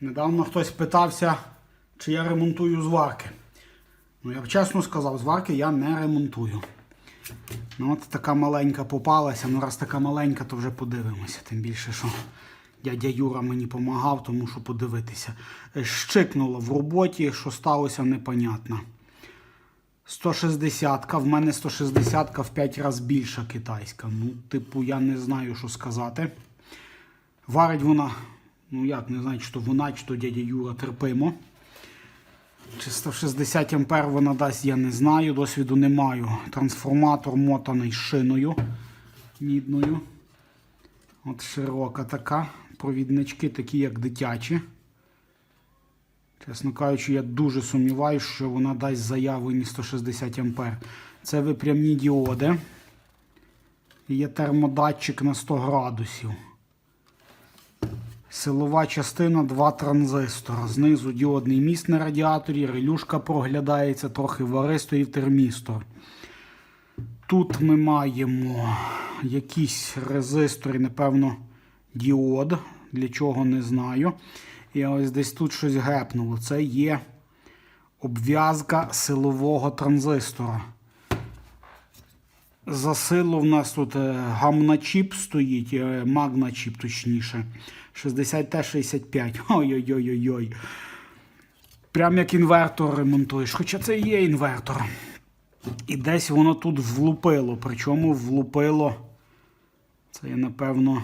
Недавно хтось питався, чи я ремонтую зварки. Ну, я б чесно сказав, зварки я не ремонтую. Ну, от така маленька попалася. Ну, раз така маленька, то вже подивимося. Тим більше, що дядя Юра мені допомагав, тому що подивитися. Е, Щикнуло в роботі, що сталося, непонятно. 160-ка, в мене 160-ка в 5 разів більша китайська. Ну, типу, я не знаю, що сказати. Варить вона, ну як, не знаю, чи то вона, чи то дядя Юра терпимо. Чи 160 ампер вона дасть, я не знаю, досвіду не маю. Трансформатор мотаний шиною мідною. От широка така. Провіднички такі, як дитячі. Чесно кажучи, я дуже сумніваюся, що вона дасть заявлені 160 ампер. Це випрямні діоди. Є термодатчик на 100 градусів. Силова частина, два транзистора. Знизу діодний міст на радіаторі, релюшка проглядається, трохи варисто і термістор. Тут ми маємо якісь резистори, напевно, діод. Для чого не знаю. І ось десь тут щось гепнуло. Це є обв'язка силового транзистора. За силу в нас тут е, гамна-чіп стоїть, е, магна-чіп точніше. 60Т65. Ой-ой-ой-ой. Прям як інвертор ремонтуєш. Хоча це і є інвертор. І десь воно тут влупило. Причому влупило. Це є, напевно,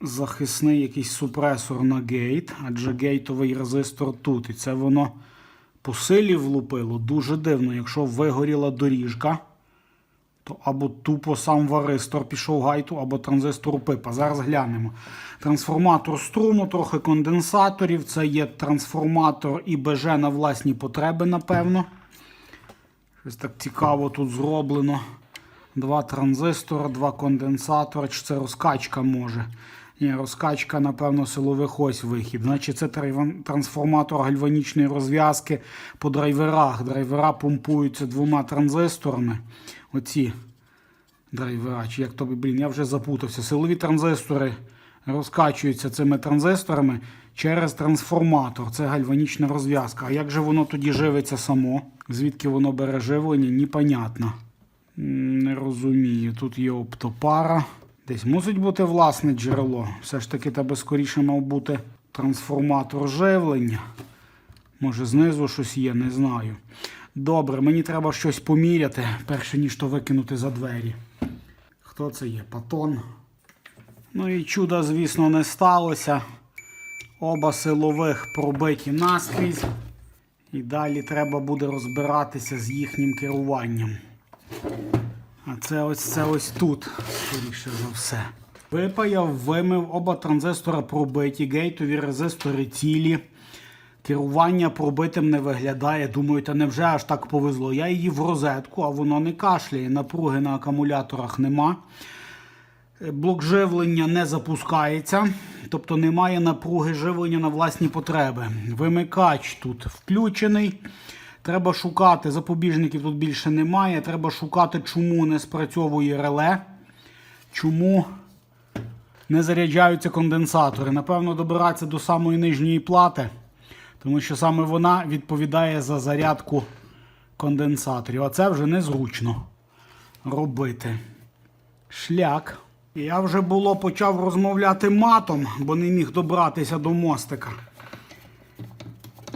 захисний якийсь супресор на гейт, адже гейтовий резистор тут. І це воно по силі влупило. Дуже дивно, якщо вигоріла доріжка, то або тупо сам варистор пішов гайту, або транзистор пипа. Зараз глянемо. Трансформатор струму, трохи конденсаторів. Це є трансформатор ІБЖ на власні потреби, напевно. Щось так цікаво тут зроблено. Два транзистора, два конденсатори. Чи це розкачка може? Ні, розкачка, напевно, силових ось вихід. Значить, це трансформатор гальванічної розв'язки по драйверах. Драйвера помпуються двома транзисторами. Оці драйвера. Чи як то, блін, я вже запутався. Силові транзистори розкачуються цими транзисторами через трансформатор. Це гальванічна розв'язка. А як же воно тоді живиться само? Звідки воно бере живлення? Непонятно. Не розумію. Тут є оптопара. Десь мусить бути власне джерело. Все ж таки тебе скоріше мав бути трансформатор живлення. Може знизу щось є, не знаю. Добре, мені треба щось поміряти, перше ніж то викинути за двері. Хто це є? Патон. Ну і чуда, звісно, не сталося. Оба силових пробиті наскрізь. І далі треба буде розбиратися з їхнім керуванням. А це ось це ось тут, скоріше за все. Випаяв, вимив, оба транзистора пробиті, гейтові резистори цілі. Керування пробитим не виглядає. Думаю, та невже аж так повезло. Я її в розетку, а воно не кашляє. Напруги на акумуляторах нема. Е, Блок живлення не запускається, тобто немає напруги живлення на власні потреби. Вимикач тут включений. Треба шукати, запобіжників тут більше немає. Треба шукати, чому не спрацьовує реле, чому не заряджаються конденсатори. Напевно, добиратися до самої нижньої плати, тому що саме вона відповідає за зарядку конденсаторів. А це вже незручно робити. Шляк. Я вже було почав розмовляти матом, бо не міг добратися до мостика.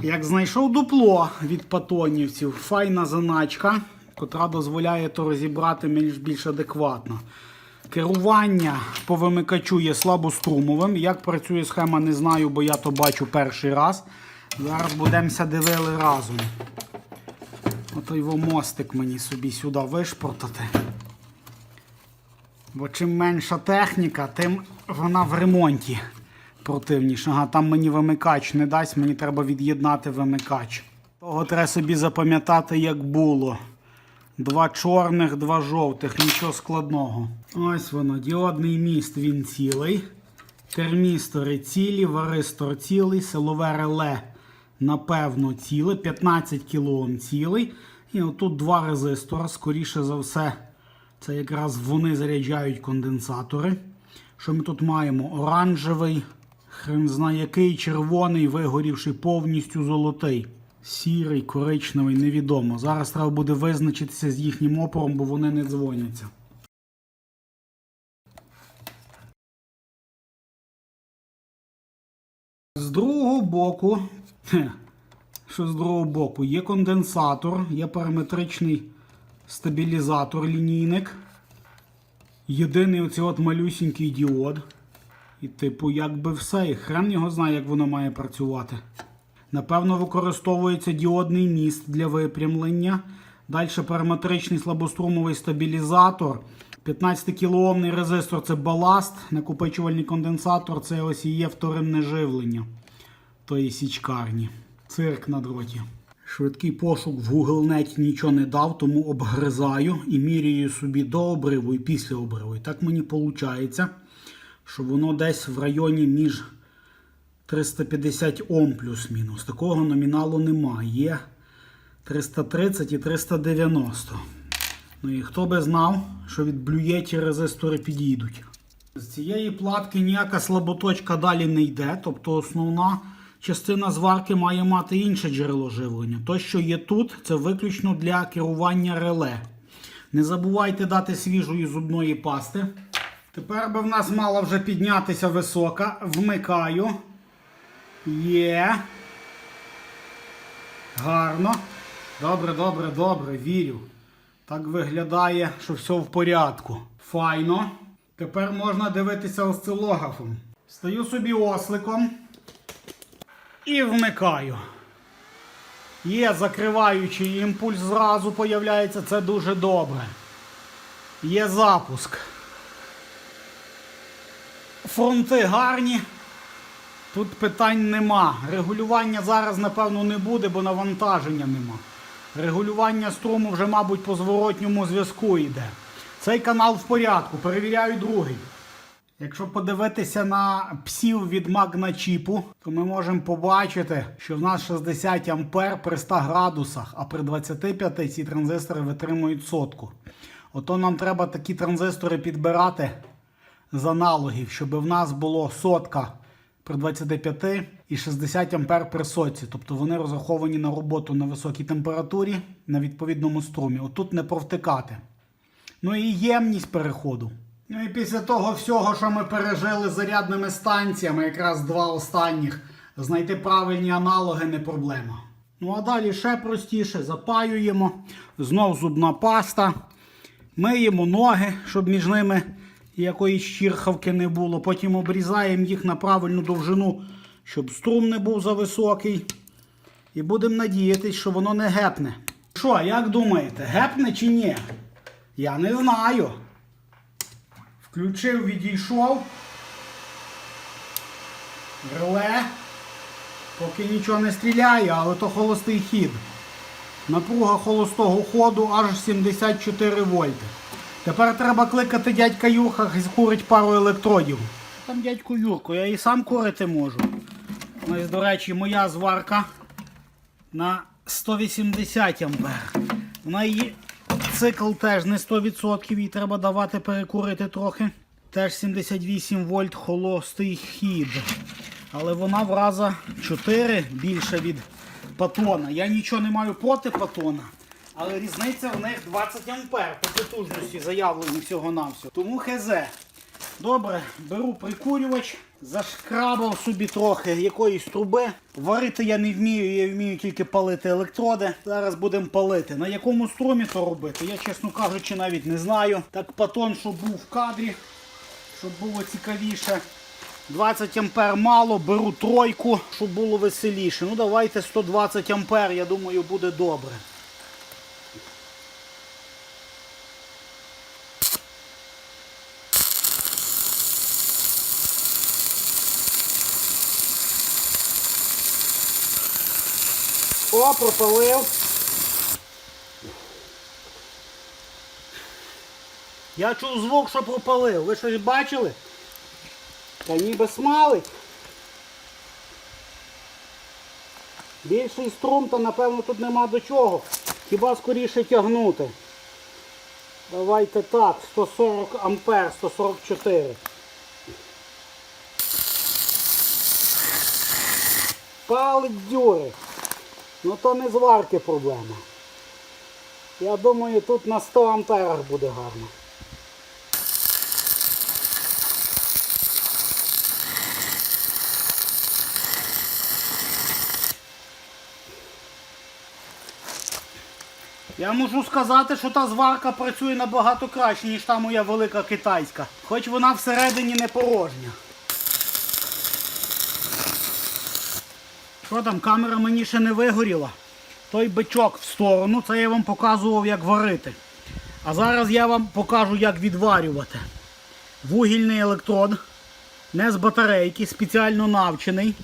Як знайшов дупло від патонівців, файна заначка, котра дозволяє то розібрати більш, більш адекватно. Керування по вимикачу є слабострумовим. Як працює схема, не знаю, бо я то бачу перший раз. Зараз будемося дивили разом. Ото його мостик мені собі сюди вишпортати. Бо чим менша техніка, тим вона в ремонті противніша. Ага, там мені вимикач не дасть, мені треба від'єднати вимикач. Того треба собі запам'ятати, як було. Два чорних, два жовтих, нічого складного. Ось воно, діодний міст, він цілий. Термістори цілі, варистор цілий, силове реле, напевно, ціле, 15 кОм цілий. І отут два резистора, скоріше за все, це якраз вони заряджають конденсатори. Що ми тут маємо? Оранжевий Хрен знає який червоний, вигорівший повністю золотий. Сірий, коричневий, невідомо. Зараз треба буде визначитися з їхнім опором, бо вони не дзвоняться. З другого боку, що з другого боку, є конденсатор, є параметричний стабілізатор лінійник. Єдиний оцей от малюсінький діод. І, типу, якби все, і хрен його знає, як воно має працювати. Напевно, використовується діодний міст для випрямлення. Далі параметричний слабострумовий стабілізатор. 15 кілоомний резистор це баласт, накопичувальний конденсатор це ось і є вторинне живлення тої. Цирк на дроті. Швидкий пошук в Google нічого не дав, тому обгризаю і міряю собі до обриву і після обриву. І так мені виходить, що воно десь в районі між 350 Ом плюс-мінус. Такого номіналу немає. Є 330 і 390. Ну і хто би знав, що від блюєті резистори підійдуть. З цієї платки ніяка слаботочка далі не йде, тобто основна частина зварки має мати інше джерело живлення. То, що є тут, це виключно для керування реле. Не забувайте дати свіжої зубної пасти. Тепер би в нас мала вже піднятися висока. Вмикаю. Є. Гарно. Добре, добре, добре, вірю. Так виглядає, що все в порядку. Файно. Тепер можна дивитися осцилографом. Стаю собі осликом і вмикаю. Є закриваючий імпульс, зразу появляється, це дуже добре. Є запуск. Фронти гарні. Тут питань нема. Регулювання зараз, напевно, не буде, бо навантаження нема. Регулювання струму вже, мабуть, по зворотньому зв'язку йде. Цей канал в порядку, перевіряю другий. Якщо подивитися на псів від магначіпу, то ми можемо побачити, що в нас 60 ампер при 100 градусах, а при 25 ці транзистори витримують сотку. Ото нам треба такі транзистори підбирати з аналогів, щоб в нас було сотка при 25 і 60 ампер при сотці. Тобто вони розраховані на роботу на високій температурі на відповідному струмі. Отут не провтикати. Ну і ємність переходу. Ну і після того всього, що ми пережили зарядними станціями, якраз два останніх, знайти правильні аналоги не проблема. Ну а далі ще простіше, запаюємо, знов зубна паста, миємо ноги, щоб між ними якоїсь чірхавки не було. Потім обрізаємо їх на правильну довжину, щоб струм не був зависокий. І будемо надіятися, що воно не гепне. Що, як думаєте, гепне чи ні? Я не знаю. Включив, відійшов. Реле. Поки нічого не стріляє, але то холостий хід. Напруга холостого ходу аж 74 вольти. Тепер треба кликати дядька Юрка, хай курить пару електродів. Там дядьку Юрко, я і сам курити можу. Ось, до речі, моя зварка на 180 ампер. Вона її цикл теж не 100%, їй треба давати перекурити трохи. Теж 78 вольт холостий хід. Але вона в раза 4 більше від патона. Я нічого не маю проти патона. Але різниця в них 20 ампер по потужності заявлені всього-навсього. Тому хз. Добре, беру прикурювач, зашкрабав собі трохи якоїсь труби. Варити я не вмію, я вмію тільки палити електроди. Зараз будемо палити. На якому струмі то робити, я, чесно кажучи, навіть не знаю. Так патон, щоб був в кадрі, щоб було цікавіше. 20 ампер мало, беру тройку, щоб було веселіше. Ну давайте 120 ампер, я думаю, буде добре. О, пропалив. Я чув звук, що пропалив. Ви щось бачили? Та ніби смалить. Більший струм, то напевно тут нема до чого. Хіба скоріше тягнути. Давайте так, 140 ампер, 144. палить дюри. Ну то не зварки проблема. Я думаю, тут на 100 амперах буде гарно. Я можу сказати, що та зварка працює набагато краще, ніж та моя велика китайська. Хоч вона всередині не порожня. Що там, камера мені ще не вигоріла. Той бичок в сторону, це я вам показував, як варити. А зараз я вам покажу, як відварювати. Вугільний електрод, не з батарейки, спеціально навчений.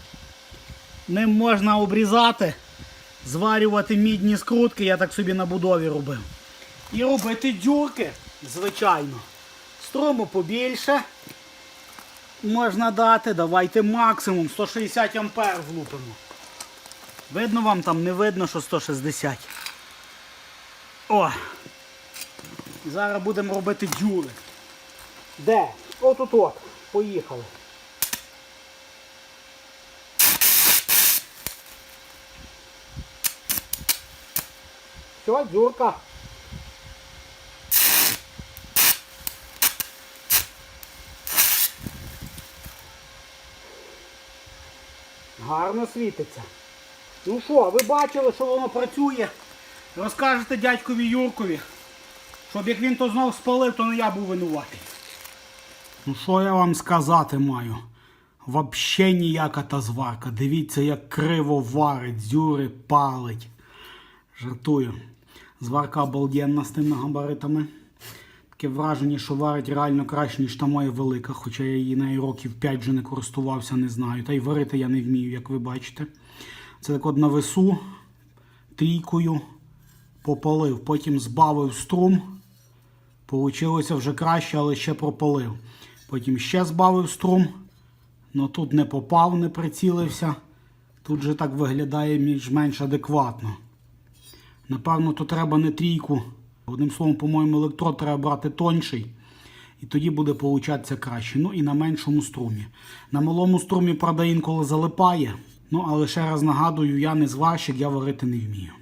Ним можна обрізати, зварювати мідні скрутки, я так собі на будові робив. І робити дюрки, звичайно. Струму побільше. Можна дати, давайте максимум 160 ампер влупимо. Видно вам там, не видно, що 160. О! Зараз будемо робити дюри. Де? Отут от. Поїхали. Все, дюрка. Гарно світиться. Ну що, ви бачили, що воно працює? Розкажете дядькові Юркові, щоб як він то знов спалив, то не я був винуватий. Ну що я вам сказати маю? Вообще ніяка та зварка. Дивіться, як криво варить, дзюри палить. Жартую. Зварка обалденна з тими габаритами. Таке враження, що варить реально краще, ніж та моя велика, хоча я її нею років 5 вже не користувався, не знаю. Та й варити я не вмію, як ви бачите. Це так от на весу трійкою попалив, потім збавив струм. Получилося вже краще, але ще пропалив. Потім ще збавив струм. Ну тут не попав, не прицілився. Тут же так виглядає більш-менш адекватно. Напевно, то треба не трійку. Одним словом, по-моєму, електрод треба брати тонший. І тоді буде получатися краще. Ну і на меншому струмі. На малому струмі, правда, інколи залипає. Ну, але ще раз нагадую, я не зварщик, я варити не вмію.